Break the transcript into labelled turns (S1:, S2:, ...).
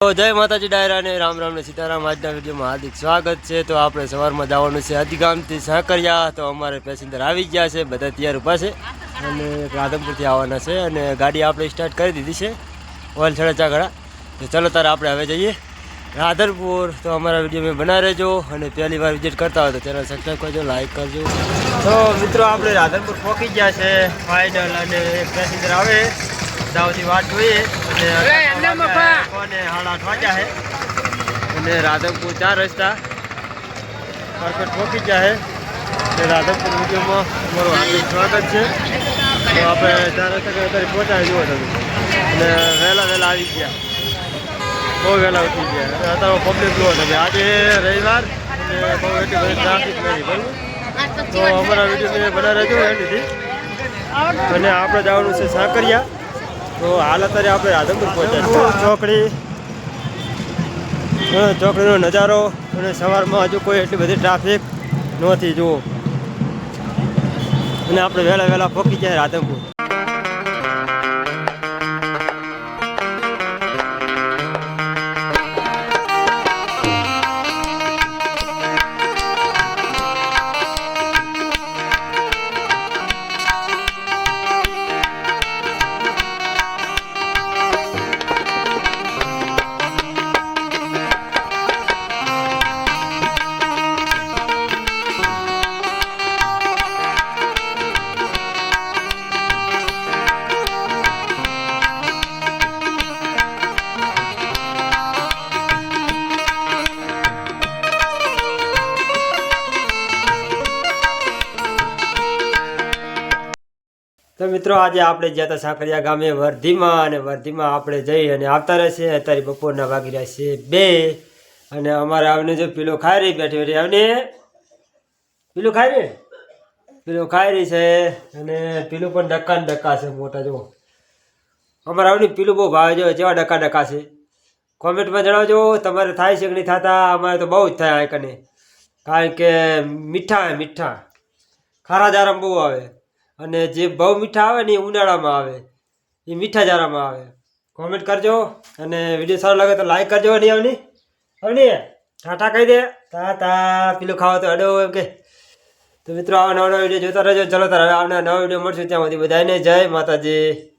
S1: તો જય માતાજી ડાયરા અને રામ રામ ને સીતારામ. આજના વિડીયોમાં હાર્દિક સ્વાગત છે. તો આપણે સવારમાં જવાનું છે અધિગામથી સાંકરિયા. તો અમારે પેસેન્જર આવી ગયા છે, બધા તૈયાર ઊભા છે. અને રાધનપુરથી આવવાના છે અને ગાડી આપણે સ્ટાર્ટ કરી દીધી છે ઓઇલ છડા ચાગડા. તો ચલો તારે આપણે હવે જઈએ. રાધનપુર. તો અમારા વીડિયો મેં બના રહેજો અને પહેલી વાર વિઝિટ કરતા હોય તો ચેનલ સબસ્ક્રાઈબ કરજો લાઈક કરજો. તો મિત્રો આપણે રાધનપુર પહોંચી ગયા છે. ફાઇનલ અને પેસેન્જર આવે. દાવથી વાત જોઈએ. અને રાધનપુર ચાર રસ્તા. પરફેક્ટ પહોંચી ગયા છે અને રાધનપુર વિડીયોમાં અમારું હાર્દિક સ્વાગત છે. તો આપણે ચાર રસ્તા અત્યારે પહોંચાડી જુઓ તમે. અને વહેલા વહેલા આવી ગયા. બહુ વહેલા ઉઠી ગયા. અત્યારે પબ્લિક લો તમે. આજે રવિવાર અને બહુ એટલી બધી ટ્રાફિક નથી બરાબર? તો અમારા વીડિયો બનાવી બના રહેજો એનીથી અને આપણે જવાનું છે સાંકરિયા. તો હાલ અત્યારે આપણે રાધનપુર પહોંચ્યા ચોકડી. ચોકડીનો નજારો અને સવારમાં હજુ કોઈ એટલી બધી ટ્રાફિક નથી જુઓ. અને આપણે વહેલા વહેલા પહોંચી જાય રાધનપુર. તો મિત્રો, આજે આપણે જ્યાં હતા સાંકળિયા ગામે વર્ધીમાં અને વર્ધીમાં આપણે જઈ અને આવતા રહેશે. અત્યારે બપોરના વાગી રહ્યા છે બે અને અમારે આવને જો પીલો ખાઈ રહી બેઠી બેઠી. આવને પીલું ખાઈ રહી? પીલું ખાઈ રહી છે અને પીલું પણ ડક્કા ડક્કા છે મોટા જો અમારે આવની પીલું બહુ ભાવે છે જેવા ડક્કા ડક્કા છે. કોમેન્ટમાં જણાવજો, તમારે થાય છે કે નહીં થતા? અમારે તો બહુ જ થાય કને. કારણ કે મીઠા મીઠા. ખારા જારામ બહુ આવે. અને જે બહુ મીઠા આવે ને એ ઉનાળામાં આવે. એ મીઠા જારામાં આવે. કોમેન્ટ કરજો અને વીડિયો સારો લાગે તો લાઈક કરજો નહીં આવની. આવની? ટાટા કહી દે. તા તા પેલું ખાવા તો અડો એમ કે. તો મિત્રો, આવા નવા નવા વીડિયો જોતા રહેજો. ચલો તારે હવે આવનાર નવા વીડિયો મળશે ત્યાં સુધી બધાને. જય માતાજી.